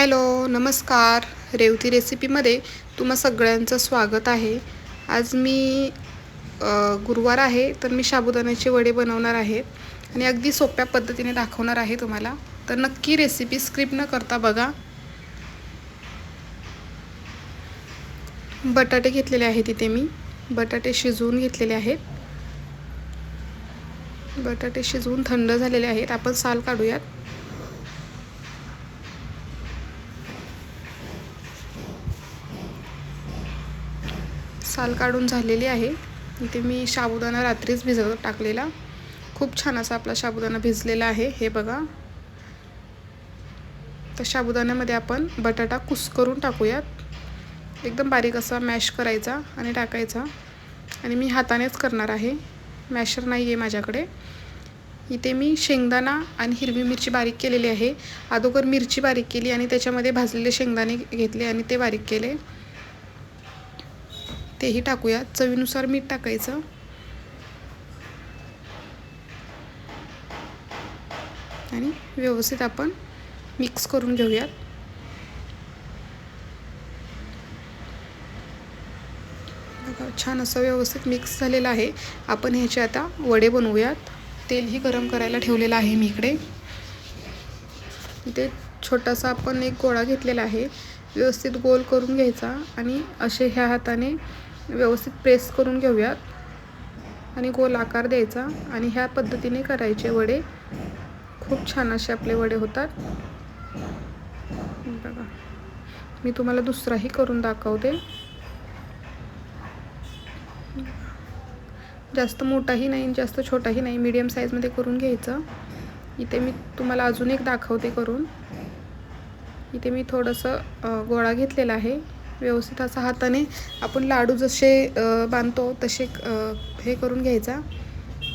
Hello नमस्कार. रेवती रेसिपीमध्ये तुम्हा सगळ्यांचं स्वागत आहे. आज मी गुरुवार आहे तर मी साबुदाण्याचे वडे बनवणार आहेत आणि अगदी सोप्या पद्धतीने दाखवणार आहे तुम्हाला. तर नक्की रेसिपी स्क्रिप्ट न करता बघा. बटाटे घेतलेले आहेत इथे मी. बटाटे शिजवून घेतलेले आहेत. बटाटे शिजवून थंड झालेले आहेत. आपण साल काढूयात. साल काढून झालेली आहे. इथे मी साबुदाणा रात्रीच भिजवत टाकलेला. खूप छान असा आपला साबुदाणा भिजलेला आहे. हे बघा. तर साबुदाण्यामध्ये आपण बटाटा कुस्करून टाकूयात. एकदम बारीक असा मॅश करायचा आणि टाकायचा. आणि मी हातानेच करणार आहे. मॅशर नाही आहे माझ्याकडे. इथे मी शेंगदाणा आणि हिरवी मिरची बारीक केलेली आहे. अगोदर मिरची बारीक केली आणि त्याच्यामध्ये भाजलेले शेंगदाणे घेतले आणि ते बारीक केले. तेही टाकूया. चवीनुसार मीठ टाकायचं. आणि व्यवस्थित आपण मिक्स करून घेऊयात. बघा छान असं व्यवस्थित मिक्स झालेलं आहे. आपण ह्याचे आता वडे बनवूयात. तेलही गरम करायला ठेवलेलं आहे मी इकडे. इथे छोटासा आपण एक गोळा घेतलेला आहे. व्यवस्थित गोल करून घ्यायचा आणि असे ह्या हाताने व्यवस्थित प्रेस करून घेऊयात. आणि गोल आकार द्यायचा. आणि ह्या पद्धतीने करायचे वडे. खूप छान असे आपले वडे होतात. बघा. मी तुम्हाला दुसराही करून दाखवते. जास्त मोठाही नाही जास्त छोटाही नाही. मीडियम साईजमध्ये करून घ्यायचं. इथे मी तुम्हाला अजून एक दाखवते करून. इथे मी थोडंसं गोळा घेतलेला आहे. व्यवस्थित असा हाताने आपण लाडू जसे बांधतो तसे हे करून घ्यायचा.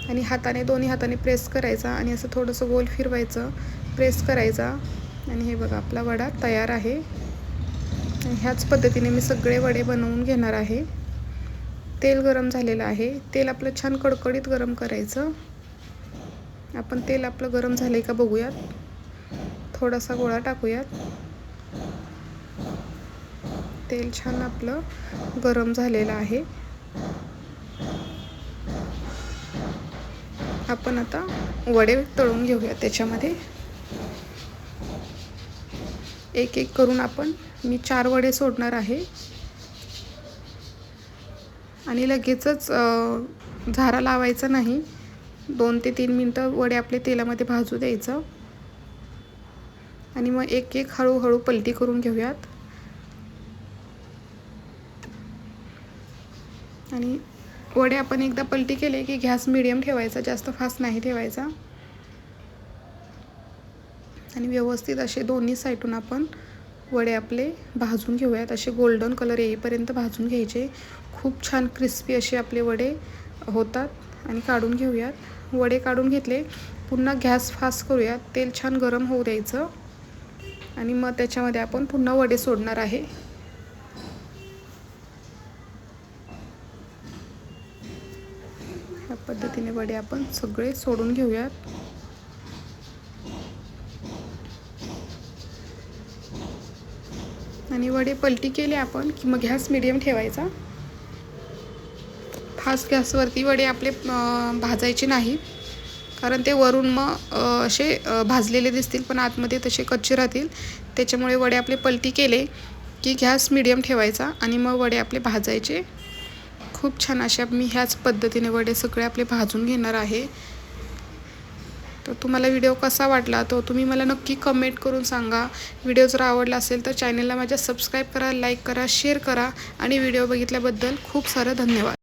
आणि हाताने दोन्ही हाताने प्रेस करायचा आणि असं थोडंसं गोल फिरवायचं प्रेस करायचा. आणि हे बघा आपला वडा तयार आहे. ह्याच पद्धतीने मी सगळे वडे बनवून घेणार आहे. तेल गरम झालेलं आहे. तेल आपलं छान कडकडीत गरम करायचं. आपण तेल आपलं गरम झालं आहे का बघूयात. थोडासा गोळा टाकूयात. तेल छान आपलं गरम झालेलं आहे. आपण आता वडे तळून घेऊया त्याच्यामध्ये. एक एक करून आपण मी चार वडे सोडणार आहे. आणि लगेचच झारा लावायचा नाही. दोन ते तीन मिनटं वडे आपले तेलामध्ये भाजू द्यायचं. आणि मग एक एक हळूहळू पलटी करून घेऊयात. आणि वडे आपण एकदा पलटी केले की गॅस मिडियम ठेवायचा जास्त फास्ट नाही ठेवायचा. आणि व्यवस्थित असे दोन्ही साईडून आपण वडे आपले भाजून घेऊयात. असे गोल्डन कलर येईपर्यंत भाजून घ्यायचे. खूप छान क्रिस्पी असे आपले वडे होतात आणि काढून घेऊयात. वडे काढून घेतले पुन्हा गॅस फास्ट करूयात. तेल छान गरम होऊ द्यायचं. आणि मग त्याच्यामध्ये आपण पुन्हा वडे सोडणार आहे. ह्या पद्धतीने वडे आपण सगळे सोडून घेऊयात. आणि वडे पलटी केले आपण की मग गॅस मिडियम ठेवायचा. फास्ट गॅसवरती वडे आपले भाजायचे नाही. कारण ते वरून मग असे भाजलेले दिसतील पण आतमध्ये तसे कच्चे राहतील. त्याच्यामुळे वडे आपले पलटी केले की गॅस मिडियम ठेवायचा आणि मग वडे आपले भाजायचे. खूप छान अशा मी ह्याच पद्धतीने वडे सगळे आपले भाजून घेणार आहे. तर तुम्हाला व्हिडिओ कसा वाटला तो तुम्ही मला नक्की कमेंट करून सांगा. व्हिडिओ जर आवडला असेल तर चॅनलला माझ्या सबस्क्राईब करा लाईक करा शेअर करा आणि व्हिडिओ बघितल्याबद्दल खूप सारं धन्यवाद.